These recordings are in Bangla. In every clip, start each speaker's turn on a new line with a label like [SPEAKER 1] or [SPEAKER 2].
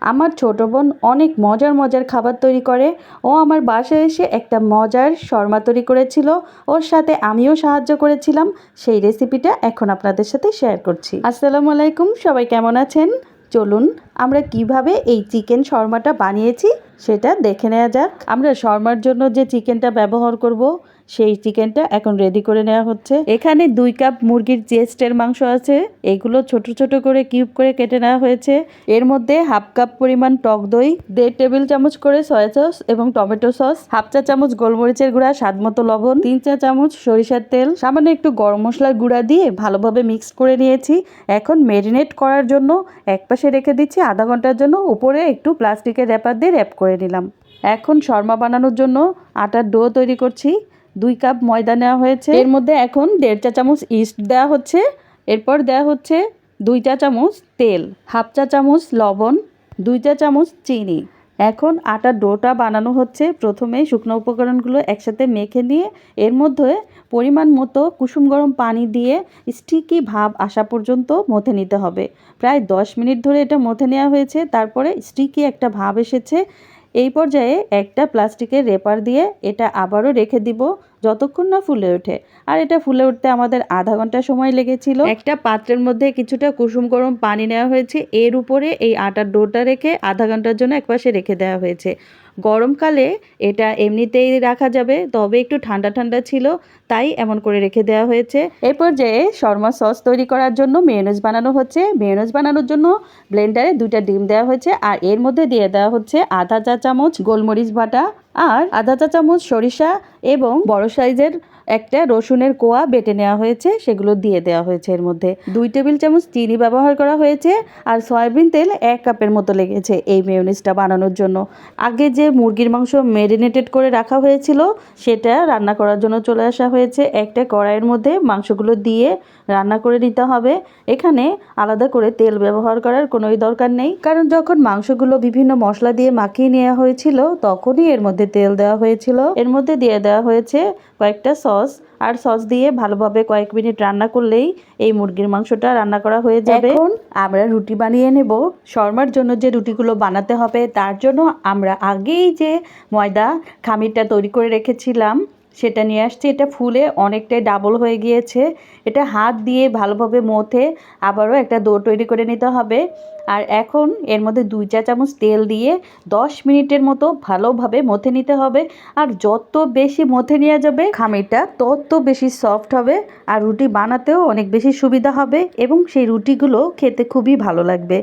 [SPEAKER 1] আমার ছোট বোন অনেক মজার মজার খাবার তৈরি করে। ও আমার বাসায় এসে একটা মজার শর্মা তৈরি করেছিল। ওর সাথে আমিও সাহায্য করেছিলাম। সেই রেসিপিটা এখন আপনাদের সাথে শেয়ার করছি। আসসালামু আলাইকুম, সবাই কেমন আছেন? চলুন আমরা কীভাবে এই চিকেন শর্মাটা বানিয়েছি সেটা দেখে নেওয়া যাক। আমরা শর্মার জন্য যে চিকেনটা ব্যবহার করব সেই চিকেনটা এখন রেডি করে নেওয়া হচ্ছে। এখানে দুই কাপ মুরগির চেস্টের মাংস আছে। এগুলো ছোট ছোট করে কিউব করে কেটে নেওয়া হয়েছে। এর মধ্যে হাফ কাপ পরিমাণ টক দই, দেড় টেবিল চামচ করে সয়া সস এবং টমেটো সস হাফ চা চামচ গোলমরিচের গুঁড়া, স্বাদ মতো লবণ, তিন চা চামচ সরিষার তেল, সামান্য একটু গরম মশলার গুঁড়া দিয়ে ভালোভাবে মিক্স করে নিয়েছি। এখন মেরিনেট করার জন্য একপাশে রেখে দিচ্ছি আধা ঘণ্টার জন্য, উপরে একটু প্লাস্টিকের র্যাপার দিয়ে র্যাপ করে নিলাম। এখন শর্মা বানানোর জন্য আটার ডো তৈরি করছি। দুই কাপ ময়দা নেওয়া হয়েছে। এর মধ্যে এখন দেড় চা চামচ ইস্ট দেওয়া হচ্ছে। এরপর দেওয়া হচ্ছে দুই চা চামচ তেল, হাফ চা চামচ লবণ, দুই চা চামচ চিনি। এখন আটার ডোটা বানানো হচ্ছে। প্রথমে শুকনো উপকরণগুলো একসাথে মেখে নিয়ে এর মধ্যে পরিমাণ মতো কুসুম গরম পানি দিয়ে স্টিকি ভাব আসা পর্যন্ত মথে নিতে হবে। প্রায় দশ মিনিট ধরে এটা মথে নেওয়া হয়েছে। তারপরে স্টিকি একটা ভাব এসেছে। এই পর্যায়ে একটা প্লাস্টিকের রেপার দিয়ে এটা আবারও রেখে দিব যতক্ষণ না ফুলে ওঠে। আর এটা ফুলে উঠতে আমাদের আধা ঘণ্টা সময় লেগেছিল। একটা পাত্রের মধ্যে কিছুটা কুসুম গরম পানি নেওয়া হয়েছে। এর উপরে এই আটার ডোটা রেখে আধা ঘণ্টার জন্য একপাশে রেখে দেওয়া হয়েছে। গরমকালে এটা এমনিতেই রাখা যাবে তবে একটু ঠান্ডা ঠান্ডা ছিল তাই এমন করে রেখে দেওয়া হয়েছে। এই পর্যায়ে শর্মা সস তৈরি করার জন্য মেয়নেজ বানানো হচ্ছে মেয়নেজ বানানোর জন্য ব্লেন্ডারে দুইটা ডিম দেওয়া হয়েছে আর এর মধ্যে দিয়ে দেওয়া হচ্ছে আধা চা চামচ গোলমরিচ বাটা। আর আধা চা চামচ সরিষা এবং বড় সাইজের একটা রসুনের কোয়া বেটে নেওয়া হয়েছে, সেগুলো দিয়ে দেওয়া হয়েছে এর মধ্যে। দুই টেবিল চামচ চিনি ব্যবহার করা হয়েছে আর সয়াবিন তেল এক কাপের মতো লেগেছে এই মেয়নিজটা বানানোর জন্য। আগে যে মুরগির মাংস ম্যারিনেটেড করে রাখা হয়েছিল, সেটা রান্না করার জন্য চলে আসা হয়েছে। একটা কড়াইয়ের মধ্যে মাংসগুলো দিয়ে রান্না করে নিতে হবে। এখানে আলাদা করে তেল ব্যবহার করার কোনোই দরকার নেই। কারণ যখন মাংসগুলো বিভিন্ন মশলা দিয়ে মাখিয়ে নেওয়া হয়েছিল, তখনই এর মধ্যে তেল দেওয়া হয়েছিল। এর মধ্যে দিয়ে দেওয়া হয়েছে কয়েকটা সস আর সস দিয়ে ভালোভাবে কয়েক মিনিট রান্না করলেই এই মুরগির মাংসটা রান্না করা হয়ে যাবে। এখন আমরা রুটি বানিয়ে নেব। শর্মার জন্য যে রুটিগুলো বানাতে হবে, তার জন্য আমরা আগেই যে ময়দা, খামিরটা তৈরি করে রেখেছিলাম সেটা নিয়ে আসছি। এটা ফুলে অনেকটাই ডাবল হয়ে গিয়েছে। এটা হাত দিয়ে ভালোভাবে মথে আবারও একটা দো তৈরি করে নিতে হবে। আর এখন এর মধ্যে দুই চা চামচ তেল দিয়ে দশ মিনিটের মতো ভালোভাবে মথে নিতে হবে। আর যত বেশি মথে নেওয়া যাবে খামিটা তত বেশি সফট হবে আর রুটি বানাতেও অনেক বেশি সুবিধা হবে এবং সেই রুটিগুলো খেতে খুবই ভালো লাগবে।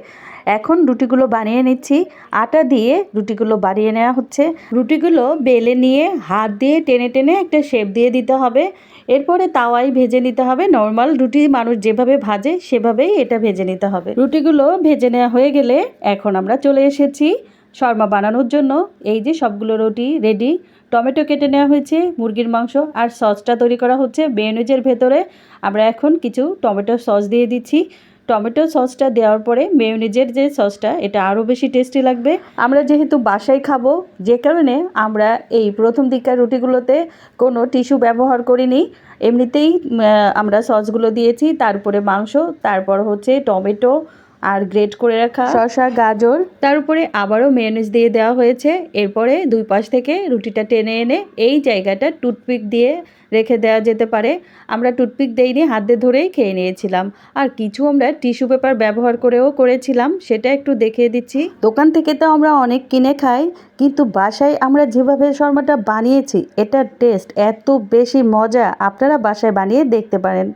[SPEAKER 1] এখন রুটিগুলো বানিয়ে নিচ্ছি। আটা দিয়ে রুটিগুলো বানিয়ে নেওয়া হচ্ছে। রুটিগুলো বেলে নিয়ে হাত দিয়ে টেনে টেনে একটা শেপ দিয়ে দিতে হবে। এরপরে তাওয়াই ভেজে নিতে হবে। নর্মাল রুটি মানুষ যেভাবে ভাজে, সেভাবেই এটা ভেজে নিতে হবে। রুটিগুলো ভেজে নেওয়া হয়ে গেলে এখন আমরা চলে এসেছি শর্মা বানানোর জন্য। এই যে সবগুলো রুটি রেডি টমেটো কেটে নেওয়া হয়েছে, মুরগির মাংস আর সসটা তৈরি করা হচ্ছে। বেনুজের ভেতরে আমরা এখন কিছু টমেটো সস দিয়ে দিচ্ছি। টমেটো সসটা দেওয়ার পরে মেয়নিজের যে সসটা, এটা আরও বেশি টেস্টি লাগবে। আমরা যেহেতু বাসায় খাব, যে কারণে আমরা এই প্রথম দিককার রুটিগুলোতে কোনো টিস্যু ব্যবহার করিনি। এমনিতেই আমরা সসগুলো দিয়েছি, তারপরে মাংস, তারপর হচ্ছে টমেটো আর গ্রেট করে রাখা। শসা গাজর। তার উপরে আবারও মেয়নিজ দিয়ে দেওয়া হয়েছে। এরপরে দুই পাশ থেকে রুটিটা টেনে এনে এই জায়গাটা টুথপিক দিয়ে রেখে দেওয়া যেতে পারে। আমরা টুথপিক দেইনি হাত দিয়ে ধরেই খেয়ে নিয়েছিলাম। আর কিছু আমরা টিস্যু পেপার ব্যবহার করেও করেছিলাম সেটা একটু দেখিয়ে দিচ্ছি। দোকান থেকে তো আমরা অনেক কিনে খাই কিন্তু বাসায় আমরা যেভাবে শর্মাটা বানিয়েছি এটার টেস্ট এত বেশি মজা। আপনারা বাসায় বানিয়ে দেখতে পারেন।